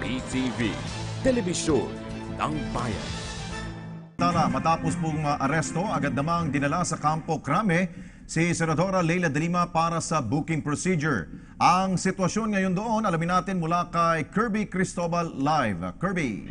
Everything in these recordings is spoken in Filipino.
PTV, Telebisyon ng Bayan. Tala, matapos pong uh, aresto, agad namang dinala sa Campo Crame si Senadora Leila de Lima para sa booking procedure. Ang sitwasyon ngayon doon, alamin natin mula kay Kirby Cristobal Live. Kirby.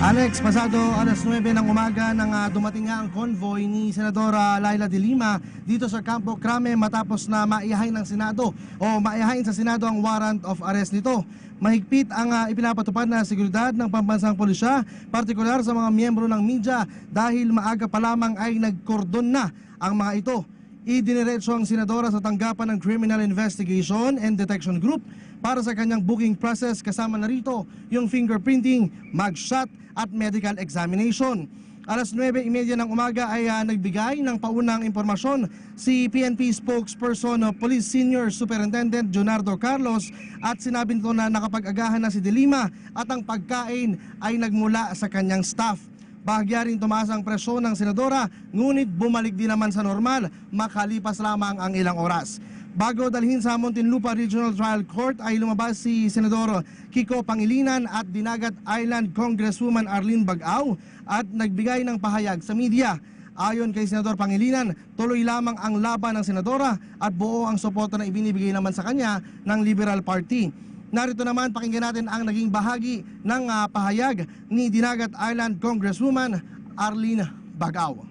Alex, pasado alas 9 ng umaga nang ah, dumating nga ang convoy ni Senadora Laila de Lima dito sa Campo Crame matapos na maihain ng Senado o maihain sa Senado ang warrant of arrest nito. Mahigpit ang ah, ipinapatupad na seguridad ng pambansang pulisya, partikular sa mga miyembro ng media dahil maaga pa lamang ay nagkordon na ang mga ito. Idiniretso ang senadora sa tanggapan ng Criminal Investigation and Detection Group para sa kanyang booking process kasama na rito yung fingerprinting, mugshot at medical examination. Alas 9.30 ng umaga ay ah, nagbigay ng paunang impormasyon si PNP spokesperson o Police Senior Superintendent Leonardo Carlos at sinabi nito na nakapag-agahan na si De Lima at ang pagkain ay nagmula sa kanyang staff. Bahagya rin tumaas ang presyon ng senadora, ngunit bumalik din naman sa normal makalipas lamang ang ilang oras. Bago dalhin sa Muntinlupa Regional Trial Court ay lumabas si Senador Kiko Pangilinan at Dinagat Island Congresswoman Arlene Bagao at nagbigay ng pahayag sa media. Ayon kay Senador Pangilinan, tuloy lamang ang laban ng senadora at buo ang suporta na ibinibigay naman sa kanya ng Liberal Party. Narito naman pakinggan natin ang naging bahagi ng ah, pahayag ni Dinagat Island Congresswoman Arlene Bagao.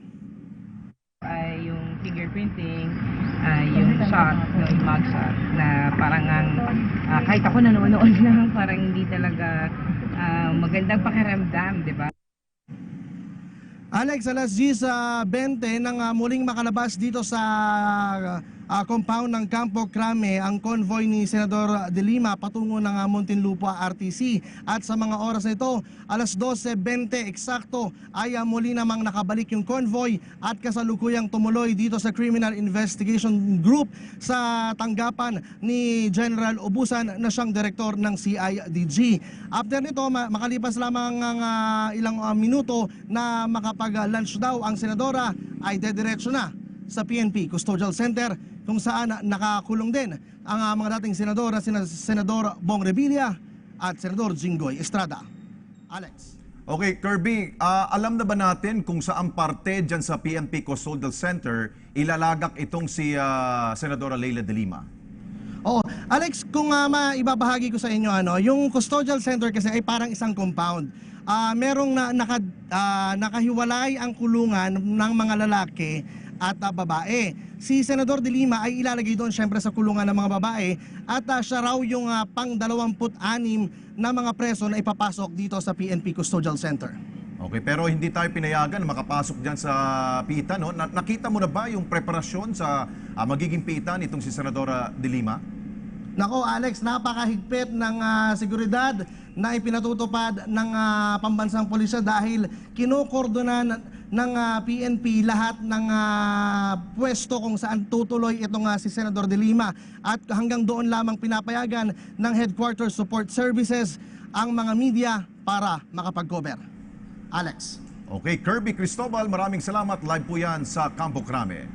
ay yung fingerprinting, ay yung shot, yung mugshot, na parang ang, ah, kahit ako nanonood lang, parang hindi talaga ah, magandang pakiramdam, di ba? Alex, alas 10 sa 20 nang ah, muling makalabas dito sa ah, compound ng Campo Crame ang convoy ni Senador De Lima patungo ng ah, Muntinlupa RTC. At sa mga oras na ito, alas 12.20 eksakto ay ah, muli namang nakabalik yung convoy at kasalukuyang tumuloy dito sa Criminal Investigation Group sa tanggapan ni General Ubusan na siyang direktor ng CIDG. After nito, ma- makalipas lamang ang ah, ilang ah, minuto na makapag-lunch daw ang senadora ay dediretso na sa PNP Custodial Center kung saan nakakulong din ang ah, mga dating senador na sina Senador Bong Revilla at Senador Jinggoy Estrada. Alex. Okay, Kirby, ah, alam na ba natin kung saan parte dyan sa PNP Custodial Center ilalagak itong si ah, Senadora Leila de Lima? Oh, Alex, kung uh, maibabahagi ko sa inyo ano, yung custodial center kasi ay parang isang compound. Ah, merong na, naka, ah, nakahiwalay ang kulungan ng mga lalaki at ah, babae. Si Senador De Lima ay ilalagay doon syempre sa kulungan ng mga babae at ah, siya raw yung ah, pang 26 na mga preso na ipapasok dito sa PNP Custodial Center. Okay, pero hindi tayo pinayagan na makapasok dyan sa pita, no? Na- nakita mo na ba yung preparasyon sa ah, magiging pita nitong si Senadora de Lima? Nako Alex, napakahigpit ng ah, seguridad na ipinatutupad ng ah, pambansang pulisya dahil kinukordonan ng ah, PNP lahat ng ah, pwesto kung saan tutuloy itong ah, si Senador De Lima at hanggang doon lamang pinapayagan ng Headquarters Support Services ang mga media para makapag-cover. Alex. Okay, Kirby Cristobal, maraming salamat. Live po yan sa Campo Crame.